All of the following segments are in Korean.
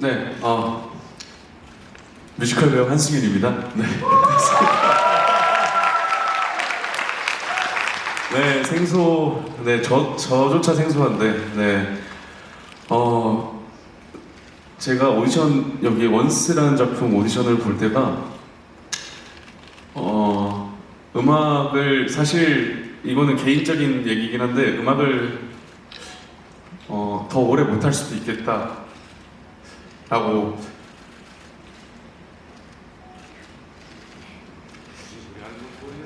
네, 어, 뮤지컬 배우 한승윤입니다. 네. 네, 생소, 네, 저, 저조차 생소한데, 네. 어, 제가 오디션, 여기 원스라는 작품 오디션을 볼 때가, 어, 음악을, 사실 이거는 개인적인 얘기긴 한데, 음악을, 어, 더 오래 못할 수도 있겠다. 라고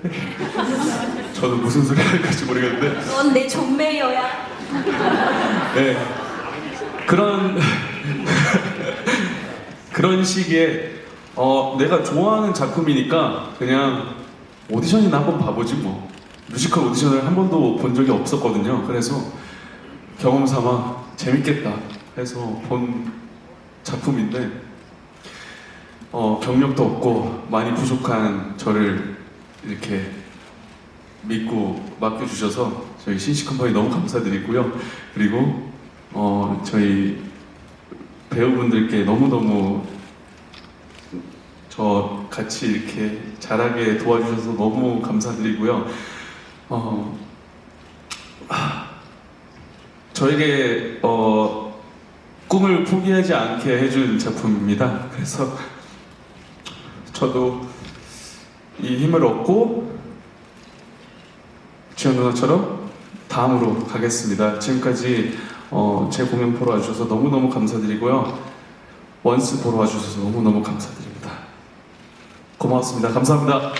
저도 무슨 소리 할지 모르겠는데 넌 내 존메이어야. 네. 그런 그런 시기에 어, 내가 좋아하는 작품이니까 그냥 오디션이나 한번 봐보지 뭐 뮤지컬 오디션을 한 번도 본 적이 없었거든요. 그래서 경험 삼아 재밌겠다 해서 본 작품인데 어, 경력도 없고 많이 부족한 저를 이렇게 믿고 맡겨주셔서 저희 신시컴퍼니 너무 감사드리고요. 그리고 어, 저희 배우분들께 너무너무 저 같이 이렇게 잘하게 도와주셔서 너무 감사드리고요. 어, 아, 저에게 어, 꿈을 포기하지 않게 해준 작품입니다. 그래서 저도 이 힘을 얻고 지현 누나처럼 다음으로 가겠습니다. 지금까지 어, 제 공연 보러 와주셔서 너무너무 감사드리고요. 원스 보러 와주셔서 너무너무 감사드립니다. 고맙습니다. 감사합니다.